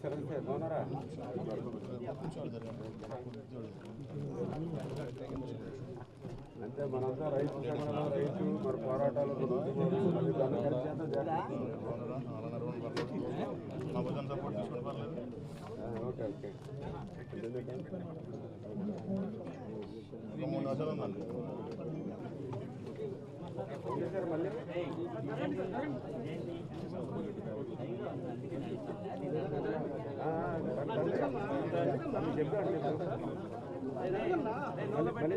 సరే బాగున్నారా అంటే మనంతా రైతు రైతు మరి పోరాటాలు మళ్ళీ దాన్ని ఓకే ఓకే. చేశారు మళ్ళీ చెప్పాడు మళ్ళీ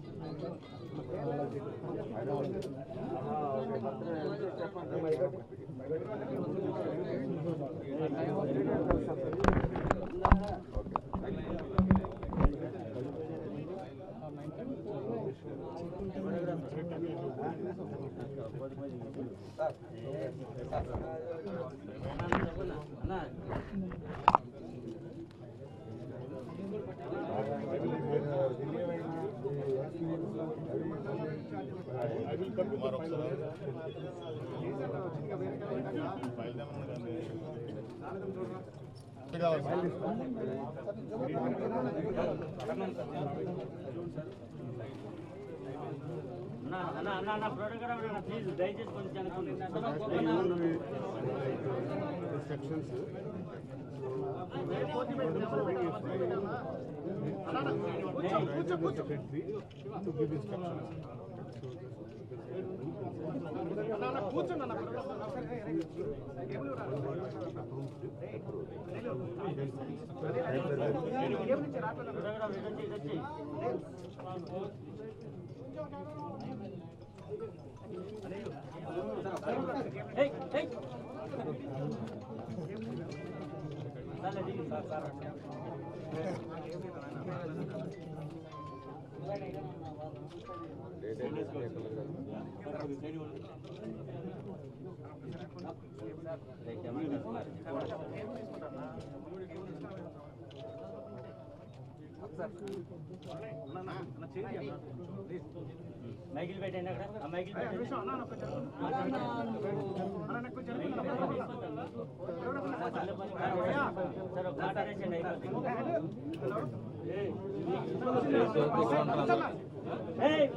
చేసుకుంటున్నాం ముహూర్తం టైం ఫోన్ చేశారు మీరు. లేదు ఆ సంతోషం ఆనందం అది ముహూర్తానికి అభినందనలు చెప్పాలి. Thank you sir. వస్తాను సార్. అయిపోయిన తర్వాత వచ్చి కలుస్తాను ఆహా, ఓకే. బర్త్డే అంటే చెప్పండి ప్లీజ్ దయచేసి కొంచెం సెక్షన్స్ ఏయ్ ఏయ్ సార్ దిగి సార్ సార్ మైకిల్ పెట్టండి అక్కడ ఆ మైకిల్ పెట్టండి సార్ ఒక మాట అనేసండి అయిపోతుంది ఏయ్!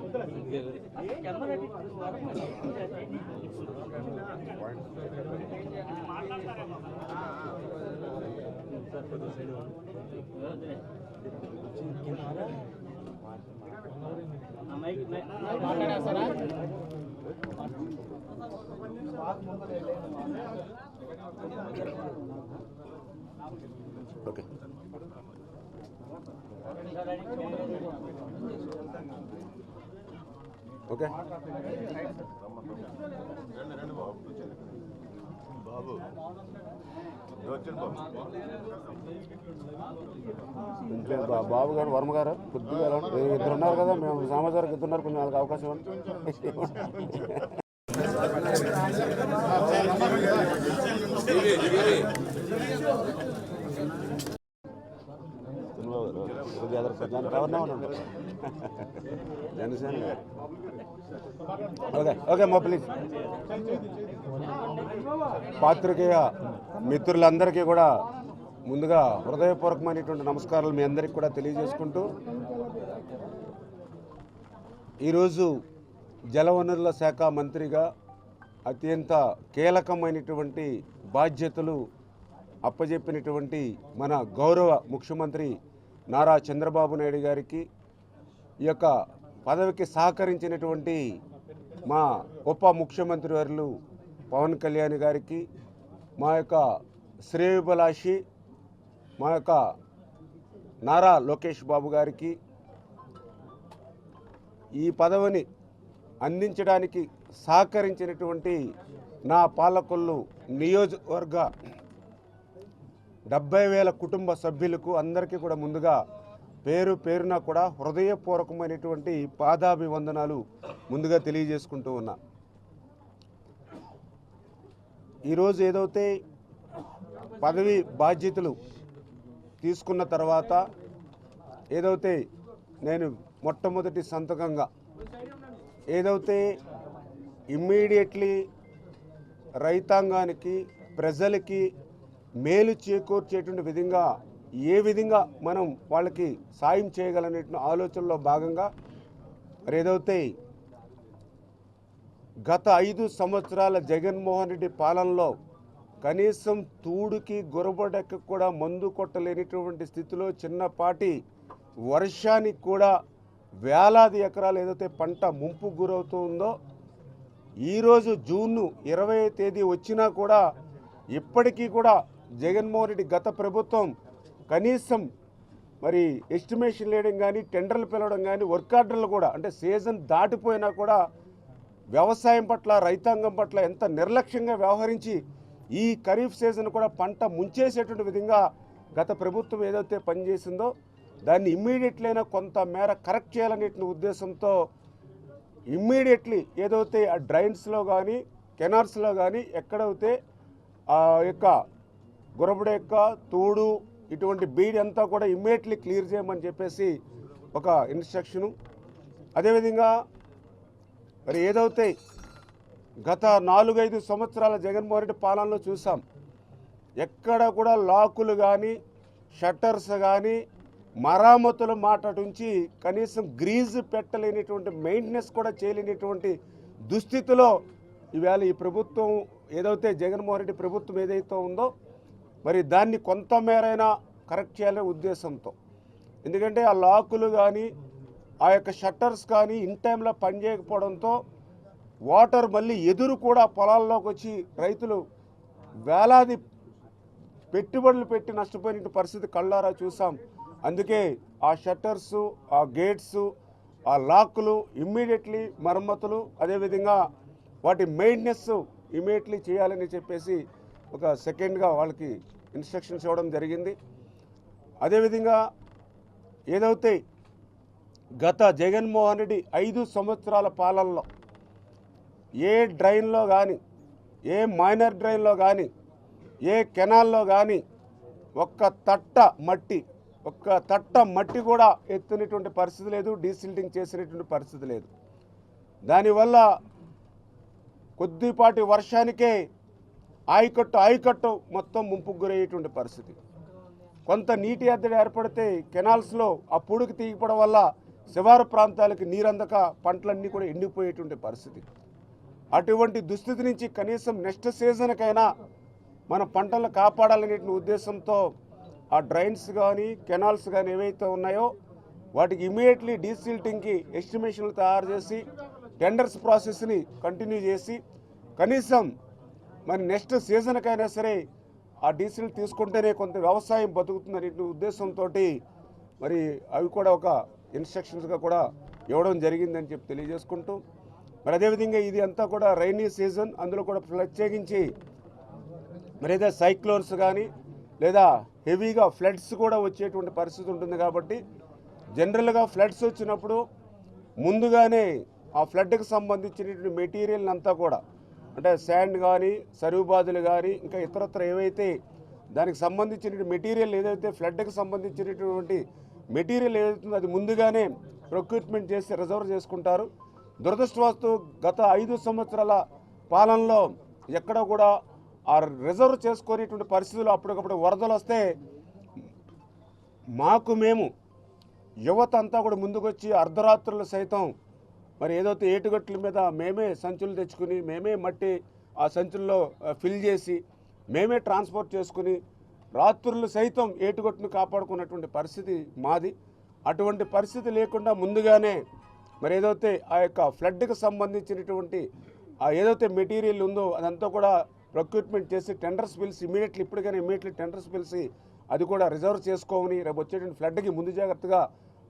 కెమెరా వదిలే. ఆ mic mic okay okay. Babu Babu ఇంట్లో బాబు గారు వర్మ గారు కొద్దిగా ఇద్దరు ఉన్నారు కదా మేము సమాచారం ఇద్దరున్నారు కొంచెం వాళ్ళకి అవకాశం ఇవ్వండి జనసేన గారు. ఓకే ఓకే మా ప్లీజ్. పాత్రికేయ మిత్రులందరికీ కూడా ముందుగా హృదయపూర్వకమైనటువంటి నమస్కారాలు మీ అందరికీ కూడా తెలియజేసుకుంటూ ఈరోజు జలవనరుల శాఖ మంత్రిగా అత్యంత కీలకమైనటువంటి బాధ్యతలు అప్పజెప్పినటువంటి మన గౌరవ ముఖ్యమంత్రి నారా చంద్రబాబు నాయుడు గారికి ఈ యొక్క పదవికి సహకరించినటువంటి మా ఉప ముఖ్యమంత్రి వర్లు పవన్ కళ్యాణ్ గారికి మా యొక్క శ్రేయభిలాషి మా యొక్క నారా లోకేష్ బాబు గారికి ఈ పదవిని అందించడానికి సహకరించినటువంటి నా పాలకొల్లు నియోజకవర్గ డెబ్బై వేల కుటుంబ సభ్యులకు అందరికీ కూడా ముందుగా పేరు పేరున కూడా హృదయపూర్వకమైనటువంటి పాదాభివందనాలు ముందుగా తెలియజేసుకుంటూ ఉన్నా. ఈరోజు ఏదైతే పదవి బాధ్యతలు తీసుకున్న తర్వాత ఏదైతే నేను మొట్టమొదటి సంతకంగా ఏదైతే ఇమ్మీడియట్లీ రైతాంగానికి ప్రజలకి మేలు చేకూర్చేటువంటి విధంగా ఏ విధంగా మనం వాళ్ళకి సాయం చేయగలనే ఆలోచనలో భాగంగా మరి ఏదైతే గత ఐదు సంవత్సరాల జగన్మోహన్ రెడ్డి పాలనలో కనీసం తూడుకి గురబడక కూడా మందు కొట్టలేనిటువంటి స్థితిలో చిన్నపాటి వర్షానికి కూడా వేలాది ఎకరాలు ఏదైతే పంట ముంపు గురవుతుందో ఈరోజు జూన్ ఇరవై తేదీ వచ్చినా కూడా ఇప్పటికీ కూడా జగన్మోహన్ రెడ్డి గత ప్రభుత్వం కనీసం మరి ఎస్టిమేషన్ లేయడం కానీ టెండర్లు పిలవడం కానీ వర్క్ ఆర్డర్లు కూడా అంటే సీజన్ దాటిపోయినా కూడా వ్యవసాయం పట్ల రైతాంగం పట్ల ఎంత నిర్లక్ష్యంగా వ్యవహరించి ఈ ఖరీఫ్ సీజన్ కూడా పంట ముంచేసేటువంటి విధంగా గత ప్రభుత్వం ఏదైతే పనిచేసిందో దాన్ని ఇమ్మీడియట్లీ అయినా కొంత మేర కరెక్ట్ చేయాలనే ఉద్దేశంతో ఇమ్మీడియట్లీ ఏదైతే ఆ డ్రైన్స్లో కానీ కెనాల్స్లో కానీ ఎక్కడైతే ఆ యొక్క గురబుడెక్క తూడు ఇటువంటి బీడ్ అంతా కూడా ఇమ్మీడియట్లీ క్లియర్ చేయమని చెప్పేసి ఒక ఇన్స్ట్రక్షను. అదేవిధంగా మరి ఏదైతే గత నాలుగైదు సంవత్సరాల జగన్మోహన్ రెడ్డి పాలనలో చూసాం ఎక్కడ కూడా లాకులు కానీ షట్టర్స్ కానీ మరామతుల మాట నుంచి కనీసం గ్రీజ్ పెట్టలేనిటువంటి మెయింటెనెన్స్ కూడా చేయలేనిటువంటి దుస్థితిలో ఈవేళ ఈ ప్రభుత్వం ఏదైతే జగన్మోహన్ రెడ్డి ప్రభుత్వం ఏదైతే ఉందో మరి దాన్ని కొంతమేరైనా కరెక్ట్ చేయాలనే ఉద్దేశంతో. ఎందుకంటే ఆ లాకులు కానీ ఆ యొక్క షట్టర్స్ కానీ ఇన్ టైంలో పనిచేయకపోవడంతో వాటర్ మళ్ళీ ఎదురు కూడా పొలాల్లోకి వచ్చి రైతులు వేలాది పెట్టుబడులు పెట్టి నష్టపోయిన పరిస్థితి కళ్ళారా చూసాం. అందుకే ఆ షట్టర్స్ ఆ గేట్స్ ఆ లాక్లు ఇమ్మీడియట్లీ మరమ్మతులు అదేవిధంగా వాటి మెయింటెనెన్స్ ఇమ్మీడియట్లీ చేయాలని చెప్పేసి ఒక సెకండ్గా వాళ్ళకి ఇన్స్ట్రక్షన్స్ ఇవ్వడం జరిగింది. అదేవిధంగా ఏదైతే గత జగన్మోహన్ రెడ్డి ఐదు సంవత్సరాల పాలనలో ఏ డ్రైన్లో కానీ ఏ మైనర్ డ్రైన్లో కానీ ఏ కెనాల్లో కానీ ఒక్క తట్ట మట్టి ఒక్క తట్ట మట్టి కూడా ఎత్తినటువంటి పరిస్థితి లేదు డీసిల్టింగ్ చేసినటువంటి పరిస్థితి లేదు. దానివల్ల కొద్దిపాటి వర్షానికే ఆయకట్టు ఆయకట్టు మొత్తం ముంపుకు గురయ్యేటువంటి పరిస్థితి. కొంత నీటి ఎద్దడి ఏర్పడితే కెనాల్స్లో ఆ పొడుగు తీయపడం వల్ల శివారు ప్రాంతాలకు నీరందక పంటలన్నీ కూడా ఎండిపోయేటువంటి పరిస్థితి. అటువంటి దుస్థితి నుంచి కనీసం నెక్స్ట్ సీజన్కైనా మన పంటలను కాపాడాలనే ఉద్దేశంతో ఆ డ్రైన్స్ కానీ కెనాల్స్ కానీ ఏవైతే ఉన్నాయో వాటికి ఇమీడియట్లీ డీసిల్టింగ్కి ఎస్టిమేషన్లు తయారు చేసి టెండర్స్ ప్రాసెస్ని కంటిన్యూ చేసి కనీసం మరి నెక్స్ట్ సీజన్కైనా సరే ఆ డీజిల్ తీసుకుంటేనే కొంత వ్యవసాయం బతుకుతుందనే ఉద్దేశంతో మరి అవి కూడా ఒక ఇన్స్ట్రక్షన్స్గా కూడా ఇవ్వడం జరిగిందని చెప్పి తెలియజేసుకుంటూ మరి అదేవిధంగా ఇది అంతా కూడా రైనీ సీజన్ అందులో కూడా ప్రత్యేకించి మరి ఏదో సైక్లోన్స్ కానీ లేదా హెవీగా ఫ్లడ్స్ కూడా వచ్చేటువంటి పరిస్థితి ఉంటుంది కాబట్టి జనరల్గా ఫ్లడ్స్ వచ్చినప్పుడు ముందుగానే ఆ ఫ్లడ్కి సంబంధించినటువంటి మెటీరియల్ అంతా కూడా అంటే శాండ్ కానీ సరుబాదులు కానీ ఇంకా ఇతరత్ర ఏవైతే దానికి సంబంధించిన మెటీరియల్ ఏదైతే ఫ్లడ్కి సంబంధించినటువంటి మెటీరియల్ ఏదైతుందో అది ముందుగానే ప్రొక్యూట్మెంట్ చేసి రిజర్వ్ చేసుకుంటారు. దురదృష్టవస్తు గత ఐదు సంవత్సరాల పాలనలో ఎక్కడ కూడా ఆ రిజర్వ్ చేసుకునేటువంటి పరిస్థితులు అప్పటికప్పుడు వరదలు వస్తే మాకు మేము యువత అంతా కూడా ముందుకొచ్చి అర్ధరాత్రులు సైతం మరి ఏదైతే ఏటుగట్ల మీద మేమే సంచులు తెచ్చుకుని మేమే మట్టి ఆ సంచుల్లో ఫిల్ చేసి మేమే ట్రాన్స్పోర్ట్ చేసుకుని రాత్రులు సైతం ఏటుగట్టును కాపాడుకున్నటువంటి పరిస్థితి మాది. అటువంటి పరిస్థితి లేకుండా ముందుగానే మరి ఏదైతే ఆ యొక్క ఫ్లడ్కి సంబంధించినటువంటి ఆ ఏదైతే మెటీరియల్ ఉందో అదంతా కూడా ప్రొక్యూట్మెంట్ చేసి టెండర్స్ పిలిచి ఇమీడియట్లీ ఇప్పటికైనా ఇమీడియట్లీ టెండర్స్ పిలిచి అది కూడా రిజర్వ్ చేసుకోమని రేపు వచ్చేటువంటి ఫ్లడ్కి ముందు జాగ్రత్తగా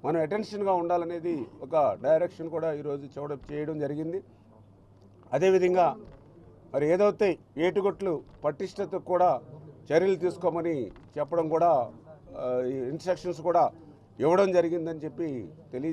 మనం అటెన్షన్గా ఉండాలనేది ఒక డైరెక్షన్ కూడా ఈరోజు చూడ చేయడం జరిగింది. అదేవిధంగా మరి ఏదైతే ఏటుగొట్లు పటిష్టతకు కూడా చర్యలు తీసుకోమని చెప్పడం కూడా ఇన్స్ట్రక్షన్స్ కూడా ఇవ్వడం జరిగిందని చెప్పి తెలియ